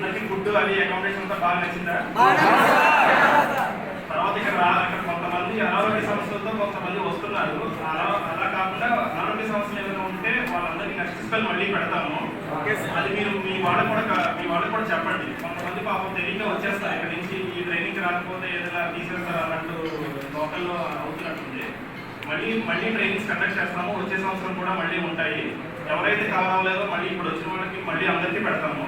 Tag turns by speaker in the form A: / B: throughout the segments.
A: అందరికీ ఫుడ్ అది అకామిడేషన్ అంతా బాగా నచ్చిందా? తర్వాత ఇక్కడ కొంతమంది అనారోగ్య సమస్యలతో కొంతమంది వస్తున్నారు. అలా అలా కాకుండా అనారోగ్య సమస్యలు ఏమైనా ఉంటే వాళ్ళందరికీ నెక్స్ట్ స్పెల్ మళ్ళీ పెడతాము. అది మీరు మీ వాళ్ళకు కూడా మీ వాళ్ళకు కూడా చెప్పండి. కొంతమంది పాపం తెలియక వచ్చేస్తారు. ఇక్కడ నుంచి ఈ ట్రైనింగ్ రాకపోతే ఏదైనా తీసేస్తారు అన్నట్టు లోకల్లో అవుతున్నట్టుంది. మళ్ళీ మళ్ళీ ట్రైనింగ్స్ కండక్ట్ చేస్తాము. వచ్చే సంవత్సరం కూడా మళ్ళీ ఉంటాయి. ఎవరైతే కావాలేదో మళ్ళీ ఇప్పుడు వచ్చిన వాళ్ళకి మళ్ళీ అందరికీ పెడతాము.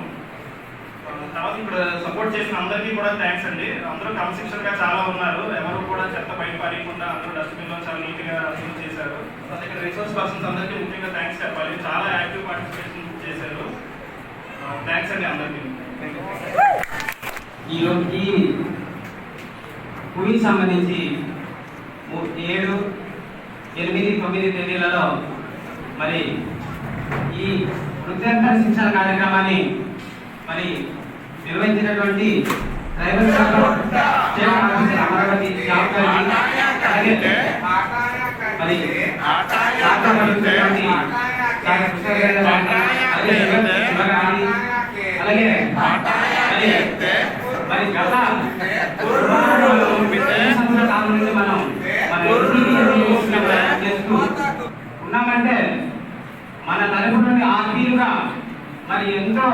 A: తర్వాత ఇప్పుడు సపోర్ట్ చేసిన అందరికీ కూడా థ్యాంక్స్ అండి. అందరూ క్రమశిక్షణ గా చాలా ఉన్నారు. ఎవరు కూడా చెత్త బయట పారేయకుండా అందరూ డస్ట్బిన్లో చాలా నీట్గా అసలు చేశారు. తర్వాత ఇక్కడ రిసోర్స్ పర్సన్స్ అందరికీ ముఖ్యంగా థ్యాంక్స్ చెప్పాలి. చాలా యాక్టివ్ పార్టిసిపేషన్ చేశారు. థ్యాంక్స్ అండి అందరికీ.
B: ఈరోజుకి రోజు సంబంధించి ఏడు ఎనిమిది తొమ్మిది తేదీలలో మరి ఈ వృత్తి శిక్షణ కార్యక్రమాన్ని మరి నిర్వహించినటువంటి ట్రైబల్ అమరావతి అలాగే మరి గత మనం ఉన్నామంటే మన తరపున ఆర్థికంగా మరి ఎంతో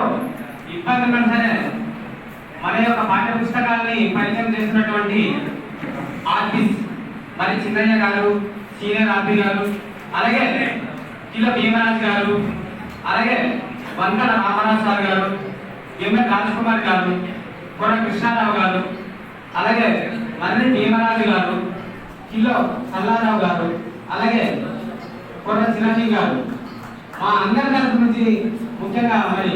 B: ఇబ్బందులు సరే మన యొక్క పాఠ్య పుస్తకాల్ని పరిచయం చేసినటువంటి ఆర్టిస్ట్ మరి చిన్నయ్య గారు సీనియర్ ఆర్పి గారు అలాగే కిలో భీమరాజ్ గారు అలాగే వంకల రామరాజ్ సార్ గారు ఎంఎల్ రాజ్ కుమార్ గారు కొడ కృష్ణారావు గారు అలాగే మర్రి భీమరాజు గారు కిలో సల్లారావు గారు అలాగే కొడ చిరంజీవి గారు. మా అందరి తరఫు నుంచి ముఖ్యంగా మరి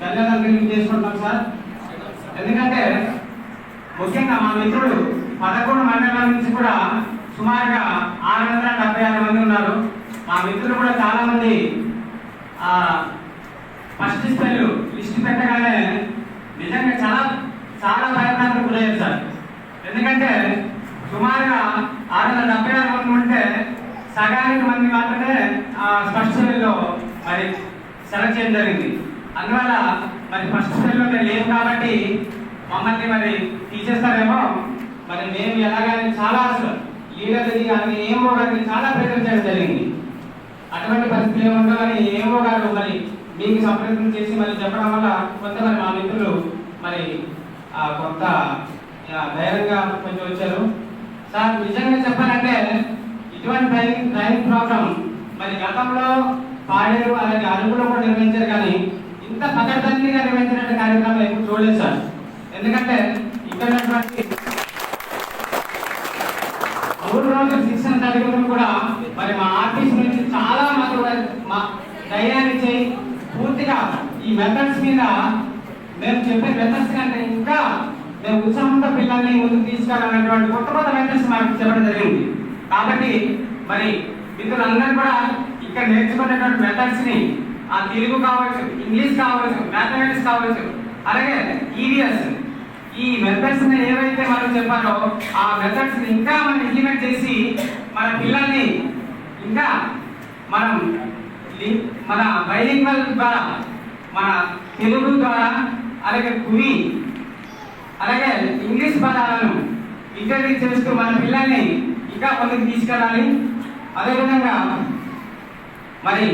B: ధన్యవాదాలు చేసుకుంటాం సార్. ఎందుకంటే ముఖ్యంగా మా మిత్రుడు పదకొండు మండలాల నుంచి కూడా సుమారుగా ఆరు వందల డెబ్బై ఆరు మంది ఉన్నారు. మా మిత్రులు కూడా చాలా మంది ఫస్ట్ స్పెల్ లిస్ట్ పెట్టగానే నిజంగా చాలా చాలా ప్రయత్నాలకు గురయ్యారు సార్. ఎందుకంటే సుమారుగా ఆరు వందల డెబ్బై ఆరు మంది ఉంటే సగానికి మంది మాత్రమే ఆ, ఫస్ట్ స్పెల్లో మరి సెలెక్ట్ చేయడం జరిగింది. అందువల్ల మరి ఫస్ట్ స్పెల్లో మేము లేవు కాబట్టి మమ్మల్ని మరి తీసేస్తారేమో. మరి మేము ఎలాగని చాలా అసలు లీడర్ది అది ఏమో గారిని చాలా ప్రయత్నం చేయడం జరిగింది. అటువంటి పరిస్థితి ఏముందో అని ఏమో గారు మరి మీకు సంప్రదింపు చేసి మరి చెప్పడం వల్ల కొంతమంది మా మిత్రులు మరి ఆ కొంత ధైర్యంగా కొంచెం వచ్చారు. సార్ నిజంగా చెప్పాలంటే ఇటువంటి డ్రైవింగ్ డ్రైవింగ్ ప్రోగ్రామ్ మరి గతంలో పాడేరు అలాగే అరుగులో కూడా నిర్వహించారు కానీ ఇంత పకడ్బందీగా నిర్వహించినటువంటి కార్యక్రమం ఎప్పుడు చూడలేదు సార్. ఎందుకంటే ఇక్కడ మూడు రోజులు శిక్షణ తరగతులు కూడా మరి మా ఆఫీస్ నుంచి చాలా మాకు మా ధైర్యాన్ని చేయి పూర్తిగా ఈ మెథడ్స్ మీద మేము చెప్పే మెథడ్స్ కంటే ఇంకా మేము ఉత్సాహంతో పిల్లల్ని ముందుకు తీసుకెళ్ళాలనేటువంటి కొత్త కొత్త మెథడ్స్ మాకు చెప్పడం జరిగింది. కాబట్టి మరి మిత్రులందరూ కూడా ఇక్కడ నేర్చుకునేటువంటి మెథడ్స్ని ఆ తెలుగు కావచ్చు ఇంగ్లీష్ కావచ్చు మ్యాథమెటిక్స్ కావచ్చు అలాగే ఈవీఎస్ ఈ మెథడ్స్ ఏవైతే మనం చెప్పారో ఆ మెథడ్స్ ఇంకా మనం ఇంప్లిమెంట్ చేసి మన పిల్లల్ని ఇంకా మనం మన బైలింగ్వల్ ద్వారా మన తెలుగు ద్వారా అలాగే కువి అలాగే ఇంగ్లీష్ పదాలను ఇంటర్వ్యూ చేస్తూ మన పిల్లల్ని ఇంకా ముందుకు తీసుకెళ్ళాలి. అదేవిధంగా మరి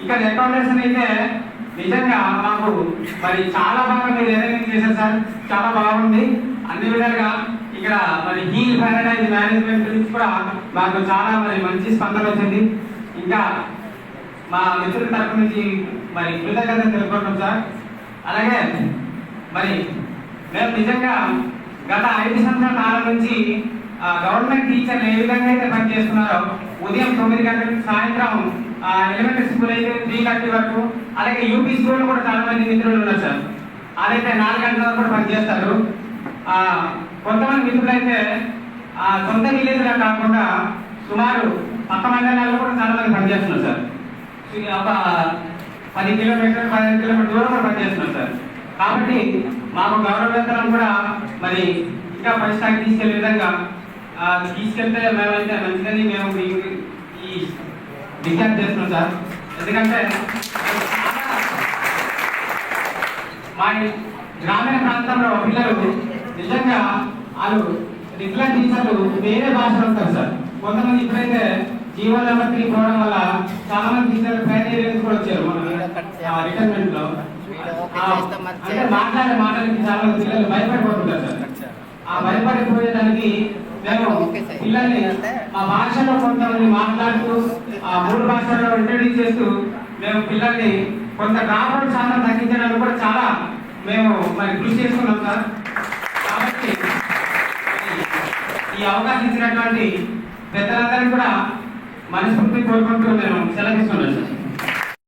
B: ఇక్కడ అకామిడేషన్ అయితే నిజంగా మాకు మరి చాలా బాగా మీరు అరేంజ్ చేశారు సార్. చాలా బాగుంది. అన్ని విధాలుగా ఇక్కడ మరి హీల్ ప్యారడైజ్ మేనేజ్మెంట్ గురించి కూడా మాకు చాలా మరి మంచి స్పందన వచ్చింది. ఇంకా మా మిత్రుల తరపు నుంచి మరి కృతజ్ఞత తెలుపుకుంటాం సార్. అలాగే మరి మేము నిజంగా గత ఐదు సంవత్సరాల కాలం నుంచి గవర్నమెంట్ టీచర్లు ఏ విధంగా అయితే పనిచేస్తున్నారో ఉదయం తొమ్మిది గంటలకు సాయంత్రం ఎలిమెంటరీ స్కూల్ అయితే త్రీ థర్టీ వరకు అలాగే యూపీ స్కూల్ కూడా చాలా మంది మిత్రులు ఉన్నారు సార్. అదైతే నాలుగు గంటల వరకు కూడా పనిచేస్తారు. కొంతమంది మిత్రులు అయితే సొంత విలేజ్లో కాకుండా సుమారు పక్క మండలాల్లో కూడా చాలా మంది పనిచేస్తున్నారు సార్. ఒక పది కిలోమీటర్ పదిహేను కిలోమీటర్ దూరం కూడా పనిచేస్తున్నారు సార్. కాబట్టి మాకు గౌరవేతనం కూడా మరి ఇంకా పై తీసుకెళ్ళే విధంగా తీసుకెళ్తే మేమైతే మంచిదని మేము ఈ- ఈ విజ్ఞప్తి చేస్తున్నాం సార్. ఎందుకంటే మా గ్రామీణ ప్రాంతంలో పిల్లలు నిజంగా వాళ్ళు రెగ్యులర్ టీచర్లు వేరే భాషలో ఉంటారు సార్. కొంతమంది ఇప్పుడైతే జీవో నెంబర్ త్రీ పోవడం వల్ల చాలా మంది టీచర్లు ఏరియాకి కూడా వచ్చారు మన రిటైర్మెంట్లో. అంటే మాట్లాడే మాటలకి చాలా మంది పిల్లలు భయపడిపోతుంటారు సార్. ఆ భయపడిపోయేదానికి మేము పిల్లల్ని మా భాషలో కొంతమంది మాట్లాడుతూ ఆ మూడు భాషల్లో ఇంట్రడ్యూస్ చేస్తూ మేము పిల్లల్ని కొంత డ్రాప్అవుట్ శాతం తగ్గించడానికి కూడా చాలా మేము మరి కృషి చేస్తున్నాం సార్. కాబట్టి ఈ అవకాశం ఇచ్చినటువంటి పెద్దలందరికీ కూడా మనస్ఫూర్తి కోరుకుంటూ నేను సెలవిస్తున్నాను సార్.